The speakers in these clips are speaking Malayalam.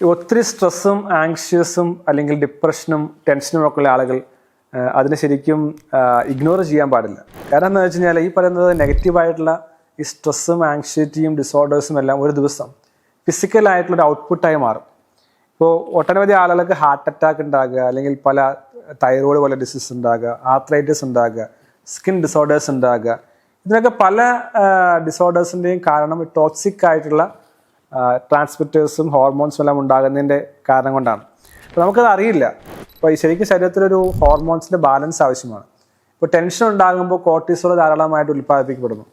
ഒത്തിരി സ്ട്രെസ്സും ആങ്ഷ്യസും അല്ലെങ്കിൽ ഡിപ്രഷനും ടെൻഷനും ഒക്കെ ഉള്ള ആളുകൾ അതിനെ ശരിക്കും ഇഗ്നോർ ചെയ്യാൻ പാടില്ല. കാരണം എന്താ വെച്ച് കഴിഞ്ഞാൽ ഈ പറയുന്നത് നെഗറ്റീവായിട്ടുള്ള ഈ സ്ട്രെസ്സും ആങ്ഷ്യറ്റിയും ഡിസോർഡേഴ്സും എല്ലാം ഒരു ദിവസം ഫിസിക്കലായിട്ടുള്ള ഒരു ഔട്ട്പുട്ടായി മാറും. ഇപ്പോൾ ഒട്ടനവധി ആളുകൾക്ക് ഹാർട്ട് അറ്റാക്ക് ഉണ്ടാകുക അല്ലെങ്കിൽ പല തൈറോയ്ഡ് പോലെ ഡിസീസ് ഉണ്ടാകുക ആർത്രൈറ്റിസ് ഉണ്ടാകുക സ്കിൻ ഡിസോർഡേഴ്സ് ഉണ്ടാകുക. ഇതിനൊക്കെ പല ഡിസോർഡേഴ്സിന്റെയും കാരണം ടോക്സിക് ആയിട്ടുള്ള ട്രാൻസ്മിറ്റേഴ്സും ഹോർമോൺസും എല്ലാം ഉണ്ടാകുന്നതിന്റെ കാരണം കൊണ്ടാണ്. അപ്പോൾ നമുക്കത് അറിയില്ല. അപ്പോൾ ശരിക്കും ശരീരത്തിലൊരു ഹോർമോൺസിന്റെ ബാലൻസ് ആവശ്യമാണ്. ഇപ്പോൾ ടെൻഷൻ ഉണ്ടാകുമ്പോൾ കോർട്ടിസോൾ ധാരാളമായിട്ട് ഉൽപ്പാദിപ്പിക്കപ്പെടുന്നു.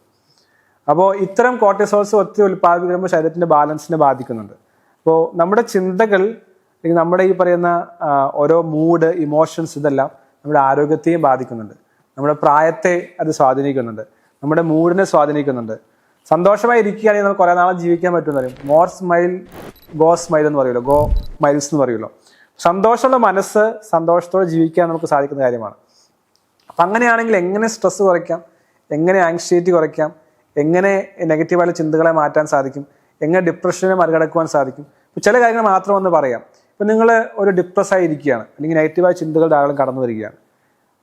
അപ്പോൾ ഇത്തരം കോർട്ടിസോൾസ് ഒത്തിരി ഉൽപ്പാദിപ്പിക്കുമ്പോൾ ശരീരത്തിന്റെ ബാലൻസിനെ ബാധിക്കുന്നുണ്ട്. അപ്പോൾ നമ്മുടെ ചിന്തകൾ അല്ലെങ്കിൽ നമ്മുടെ ഈ പറയുന്ന ഓരോ മൂഡ് ഇമോഷൻസ് ഇതെല്ലാം നമ്മുടെ ആരോഗ്യത്തെയും ബാധിക്കുന്നുണ്ട്. നമ്മുടെ പ്രായത്തെ അത് സ്വാധീനിക്കുന്നുണ്ട്. നമ്മുടെ മൂഡിനെ സ്വാധീനിക്കുന്നുണ്ട്. സന്തോഷമായി ഇരിക്കുകയാണെങ്കിൽ നമുക്ക് കുറേ നാളെ ജീവിക്കാൻ പറ്റുമെന്ന് പറയും. മോർ സ്മൈൽ ഗോ സ്മൈൽ എന്ന് പറയുമല്ലോ ഗോ മൈൽസ് എന്ന് പറയുമല്ലോ സന്തോഷമുള്ള മനസ്സ് സന്തോഷത്തോടെ ജീവിക്കാൻ നമുക്ക് സാധിക്കുന്ന കാര്യമാണ്. അപ്പം അങ്ങനെയാണെങ്കിൽ എങ്ങനെ സ്ട്രെസ് കുറയ്ക്കാം? എങ്ങനെ ആങ്സൈറ്റി കുറയ്ക്കാം? എങ്ങനെ നെഗറ്റീവായ ചിന്തകളെ മാറ്റാൻ സാധിക്കും? എങ്ങനെ ഡിപ്രഷനെ മറികടക്കുവാൻ സാധിക്കും? ചില കാര്യങ്ങൾ മാത്രം ഒന്ന് പറയാം. ഇപ്പം നിങ്ങൾ ഒരു ഡിപ്രസ് ആയി ഇരിക്കുകയാണ് അല്ലെങ്കിൽ നെഗറ്റീവായ ചിന്തകൾ ധാരാളം കടന്നു വരികയാണ്.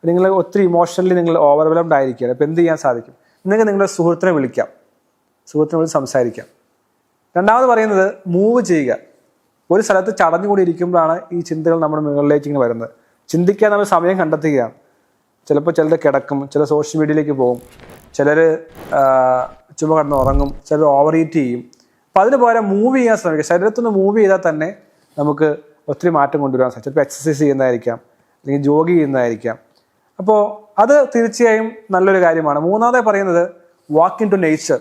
നിങ്ങൾ ഒത്തിരി ഇമോഷണലി നിങ്ങൾ ഓവർവെലംഡ് ആയിരിക്കുകയാണ്. അപ്പോൾ എന്ത് ചെയ്യാൻ സാധിക്കും? നിങ്ങൾക്ക് നിങ്ങളുടെ സുഹൃത്തിനെ വിളിക്കാം. സുഹൃത്തിനെ വിളിച്ച് സംസാരിക്കാം. രണ്ടാമത് പറയുന്നത് മൂവ് ചെയ്യുക. ഒരു സ്ഥലത്ത് ചടഞ്ഞുകൂടി ഇരിക്കുമ്പോഴാണ് ഈ ചിന്തകൾ നമ്മുടെ മുകളിലേക്ക് ഇങ്ങനെ വരുന്നത്. ചിന്തിക്കാൻ നമ്മൾ സമയം കണ്ടെത്തുകയാണ്. ചിലപ്പോൾ ചിലർ കിടക്കും ചില സോഷ്യൽ മീഡിയയിലേക്ക് പോകും ചിലർ ചുമ കടന്ന് ഉറങ്ങും ചിലർ ഓവർ ഈറ്റ് ചെയ്യും. അപ്പം അതിന് പകരം മൂവ് ചെയ്യാൻ ശ്രമിക്കുക. ശരീരത്തിൽ നിന്ന് മൂവ് ചെയ്താൽ തന്നെ നമുക്ക് ഒത്തിരി മാറ്റം കൊണ്ടുവരാൻ സാധിക്കും. ചിലപ്പോൾ എക്സസൈസ് ചെയ്യുന്നതായിരിക്കാം അല്ലെങ്കിൽ ജോഗ് ചെയ്യുന്നതായിരിക്കാം. അപ്പോൾ അത് തീർച്ചയായും നല്ലൊരു കാര്യമാണ്. മൂന്നാമതായി പറയുന്നത് വാക്ക് ഇൻ ടു നേച്ചർ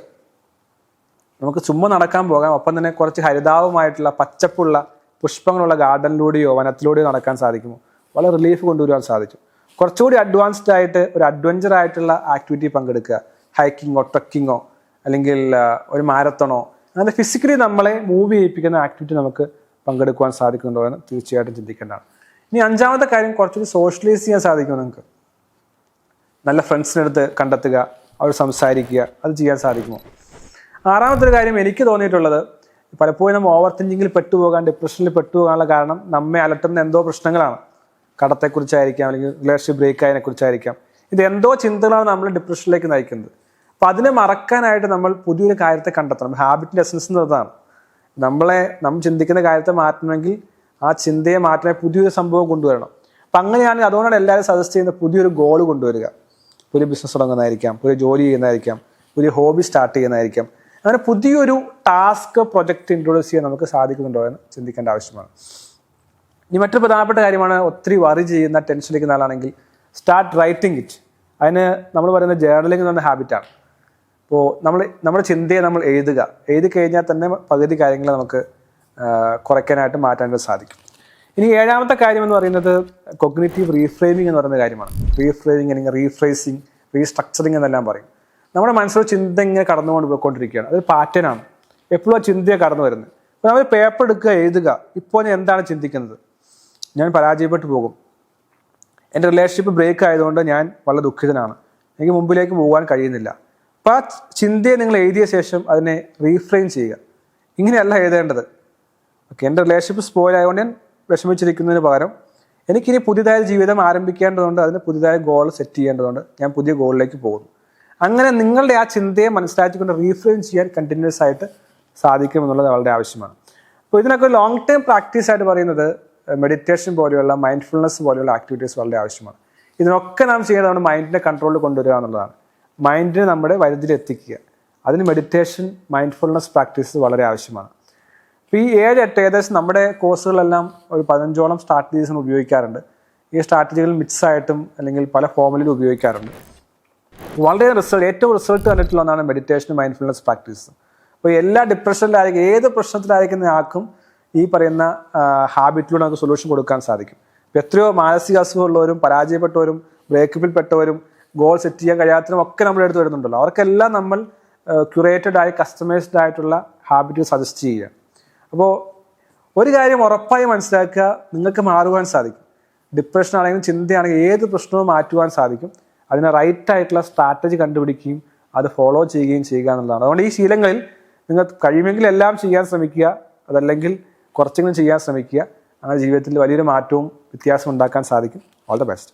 നമുക്ക് ചുമ്മാ നടക്കാൻ പോകാം. ഒപ്പം തന്നെ കുറച്ച് ഹരിതാവുമായിട്ടുള്ള പച്ചപ്പുള്ള പുഷ്പങ്ങളുള്ള ഗാർഡനിലൂടെയോ വനത്തിലൂടെയോ നടക്കാൻ സാധിക്കുമോ? വളരെ റിലീഫ് കൊണ്ടുവരാൻ സാധിക്കും കുറച്ചുകൂടി അഡ്വാൻസ്ഡ് ആയിട്ട് ഒരു അഡ്വഞ്ചർ ആയിട്ടുള്ള ആക്ടിവിറ്റി പങ്കെടുക്കുക. ഹൈക്കിങ്ങോ ട്രക്കിങ്ങോ അല്ലെങ്കിൽ ഒരു മാരത്തണോ അങ്ങനെ ഫിസിക്കലി നമ്മളെ മൂവ് ചെയ്യിപ്പിക്കുന്ന ആക്ടിവിറ്റി നമുക്ക് പങ്കെടുക്കുവാൻ സാധിക്കുന്നുണ്ടോ എന്ന് തീർച്ചയായിട്ടും ചിന്തിക്കേണ്ടതാണ്. ഇനി അഞ്ചാമത്തെ കാര്യം കുറച്ചുകൂടി സോഷ്യലൈസ് ചെയ്യാൻ സാധിക്കും നിങ്ങൾക്ക്? നല്ല ഫ്രണ്ട്സിനടുത്ത് കണ്ടെത്തുക അവർ സംസാരിക്കുക അത് ചെയ്യാൻ സാധിക്കുമോ? ആറാമത്തെ ഒരു കാര്യം എനിക്ക് തോന്നിയിട്ടുള്ളത് പലപ്പോഴും നമ്മൾ ഓവർ തിങ്കിങ്ങിൽ പെട്ടുപോകാൻ ഡിപ്രഷനിൽ പെട്ടുപോകാനുള്ള കാരണം നമ്മെ അലട്ടുന്ന എന്തോ പ്രശ്നങ്ങളാണ്. കടത്തെക്കുറിച്ചായിരിക്കാം അല്ലെങ്കിൽ റിലേഷൻഷിപ്പ് ബ്രേക്ക് ആയതിനെ കുറിച്ചായിരിക്കാം ഇത് എന്തോ ചിന്തകളാണ് നമ്മൾ ഡിപ്രഷനിലേക്ക് നയിക്കുന്നത്. അപ്പം അതിനെ മറക്കാനായിട്ട് നമ്മൾ പുതിയൊരു കാര്യത്തെ കണ്ടെത്തണം. ഹാബിറ്റിന്റെ എസൻസ് എന്നതാണ് നമ്മളെ നമ്മൾ ചിന്തിക്കുന്ന കാര്യത്തെ മാറ്റണമെങ്കിൽ ആ ചിന്തയെ മാറ്റാൻ പുതിയൊരു സംഭവം കൊണ്ടുവരണം. അപ്പം അങ്ങനെയാണ് അതുകൊണ്ടാണ് എല്ലാവരും സജസ്റ്റ് ചെയ്യുന്ന പുതിയൊരു ഗോൾ കൊണ്ടുവരിക. പുതിയ ബിസിനസ് തുടങ്ങുന്നതായിരിക്കാം പുതിയ ജോലി ചെയ്യുന്നതായിരിക്കാം പുതിയ ഹോബി സ്റ്റാർട്ട് ചെയ്യുന്നതായിരിക്കും. അങ്ങനെ പുതിയൊരു ടാസ്ക് പ്രൊജക്റ്റ് ഇൻട്രൊഡ്യൂസ് ചെയ്യാൻ നമുക്ക് സാധിക്കുന്നുണ്ടോ എന്ന് ചിന്തിക്കേണ്ട ആവശ്യമാണ്. ഇനി മറ്റൊരു പ്രധാനപ്പെട്ട കാര്യമാണ് ഒത്തിരി വറി ചെയ്യുന്ന ടെൻഷനിലേക്ക് നാളാണെങ്കിൽ സ്റ്റാർട്ട് റൈറ്റിംഗ് ഇറ്റ് അതിന് നമ്മൾ പറയുന്ന ജേർണലിംഗ് എന്ന് പറയുന്ന ഹാബിറ്റാണ് അപ്പോൾ നമ്മൾ നമ്മുടെ ചിന്തയെ നമ്മൾ എഴുതുക. എഴുതി കഴിഞ്ഞാൽ തന്നെ പകുതി കാര്യങ്ങൾ നമുക്ക് കുറയ്ക്കാനായിട്ട് മാറ്റാനായിട്ട് സാധിക്കും. ഇനി ഏഴാമത്തെ കാര്യം എന്ന് പറയുന്നത് കൊഗ്നേറ്റീവ് റീഫ്രെയിമിംഗ് എന്ന് പറയുന്ന കാര്യമാണ്. റീഫ്രെയിമിംഗ് അല്ലെങ്കിൽ റീഫ്രേസിങ് റീസ്ട്രക്ചറിങ് എന്നെല്ലാം പറയും. നമ്മുടെ മനസ്സിൽ ചിന്ത ഇങ്ങനെ കടന്നുകൊണ്ട് പോയിക്കൊണ്ടിരിക്കുകയാണ്. അതൊരു പാറ്റേൺ ആണ്. എപ്പോഴും ആ ചിന്തയെ കടന്നു വരുന്നത്. അപ്പോൾ നമ്മൾ പേപ്പർ എടുക്കുക എഴുതുക ഇപ്പോൾ ഞാൻ എന്താണ് ചിന്തിക്കുന്നത്? ഞാൻ പരാജയപ്പെട്ടു പോകും. എന്റെ റിലേഷൻഷിപ്പ് ബ്രേക്ക് ആയതുകൊണ്ട് ഞാൻ വളരെ ദുഃഖിതനാണ്. എനിക്ക് മുമ്പിലേക്ക് പോകാൻ കഴിയുന്നില്ല. അപ്പോൾ ആ ചിന്തയെ നിങ്ങൾ എഴുതിയ ശേഷം അതിനെ റീഫ്രെയിം ചെയ്യുക. ഇങ്ങനെയല്ല എഴുതേണ്ടത്. ഓക്കെ എന്റെ റിലേഷൻഷിപ്പ് സ്പോയിൽ ആയതുകൊണ്ട് ഞാൻ വിഷമിച്ചിരിക്കുന്നതിന് പകരം എനിക്കിനി പുതിയതായ ജീവിതം ആരംഭിക്കേണ്ടതുണ്ട് അതിന് പുതിയതായ ഗോൾ സെറ്റ് ചെയ്യേണ്ടതുണ്ട്. ഞാൻ പുതിയ ഗോളിലേക്ക് പോകുന്നു. അങ്ങനെ നിങ്ങളുടെ ആ ചിന്തയെ മനസ്സിലാക്കിക്കൊണ്ട് റീഫ്രെയിം ചെയ്യാൻ കണ്ടിന്യൂസ് ആയിട്ട് സാധിക്കും എന്നുള്ളത് വളരെ ആവശ്യമാണ്. അപ്പോൾ ഇതിനൊക്കെ ലോങ് ടേം പ്രാക്ടീസ് ആയിട്ട് പറയുന്നത് മെഡിറ്റേഷൻ പോലെയുള്ള മൈൻഡ്ഫുൾനെസ് പോലെയുള്ള ആക്ടിവിറ്റീസ് വളരെ ആവശ്യമാണ്. ഇതിനൊക്കെ നാം ചെയ്യുന്നത് മൈൻഡിനെ കൺട്രോളിൽ കൊണ്ടുവരിക എന്നുള്ളതാണ്. മൈൻഡിനെ നമ്മുടെ വൈദ്യുതിയിലെത്തിക്കുക അതിന് മെഡിറ്റേഷൻ മൈൻഡ്ഫുൾനെസ് പ്രാക്ടീസ് വളരെ ആവശ്യമാണ്. അപ്പോൾ ഈ ഏഴ് എട്ട് ഏകദേശം നമ്മുടെ കോഴ്സുകളെല്ലാം ഒരു പതിനഞ്ചോളം സ്ട്രാറ്റജീസ് ഉപയോഗിക്കാറുണ്ട്. ഈ സ്ട്രാറ്റജികൾ മിക്സ് ആയിട്ടും അല്ലെങ്കിൽ പല ഫോമിലും ഉപയോഗിക്കാറുണ്ട്. വളരെ റിസൾട്ട് ഏറ്റവും റിസൾട്ട് കണ്ടിട്ടുള്ള ഒന്നാണ് മെഡിറ്റേഷൻ മൈൻഡ്ഫുൾനെസ് പ്രാക്ടീസ് അപ്പോൾ എല്ലാ ഡിപ്രഷനിലായിരിക്കും ഏത് പ്രശ്നത്തിലായിരിക്കുന്ന ആൾക്കും ഈ പറയുന്ന ഹാബിറ്റിലൂടെ നമുക്ക് സൊല്യൂഷൻ കൊടുക്കാൻ സാധിക്കും. ഇപ്പം എത്രയോ മാനസിക അസുഖമുള്ളവരും പരാജയപ്പെട്ടവരും ബ്രേക്കപ്പിൽ പെട്ടവരും ഗോൾ സെറ്റ് ചെയ്യാൻ കഴിയാത്തവരും ഒക്കെ നമ്മുടെ അടുത്ത് വരുന്നുണ്ടല്ലോ. അവർക്കെല്ലാം നമ്മൾ ക്യൂറേറ്റഡ് ആയി കസ്റ്റമൈസ്ഡ് ആയിട്ടുള്ള ഹാബിറ്റ് സജസ്റ്റ് ചെയ്യുക. അപ്പോൾ ഒരു കാര്യം ഉറപ്പായി മനസ്സിലാക്കുക നിങ്ങൾക്ക് മാറുവാൻ സാധിക്കും. ഡിപ്രഷൻ ആണെങ്കിലും ചിന്തയാണെങ്കിലും ഏത് പ്രശ്നവും മാറ്റുവാൻ സാധിക്കും. അതിന് റൈറ്റ് ആയിട്ടുള്ള സ്ട്രാറ്റജി കണ്ടുപിടിക്കുകയും അത് ഫോളോ ചെയ്യുകയും ചെയ്യുക എന്നുള്ളതാണ്. അതുകൊണ്ട് ഈ ശീലങ്ങളിൽ നിങ്ങൾ കഴിയുമെങ്കിൽ എല്ലാം ചെയ്യാൻ ശ്രമിക്കുക അതല്ലെങ്കിൽ കുറച്ചെങ്കിലും ചെയ്യാൻ ശ്രമിക്കുക. അങ്ങനെ ജീവിതത്തിൽ വലിയൊരു മാറ്റവും വ്യത്യാസവും ഉണ്ടാക്കാൻ സാധിക്കും. All the best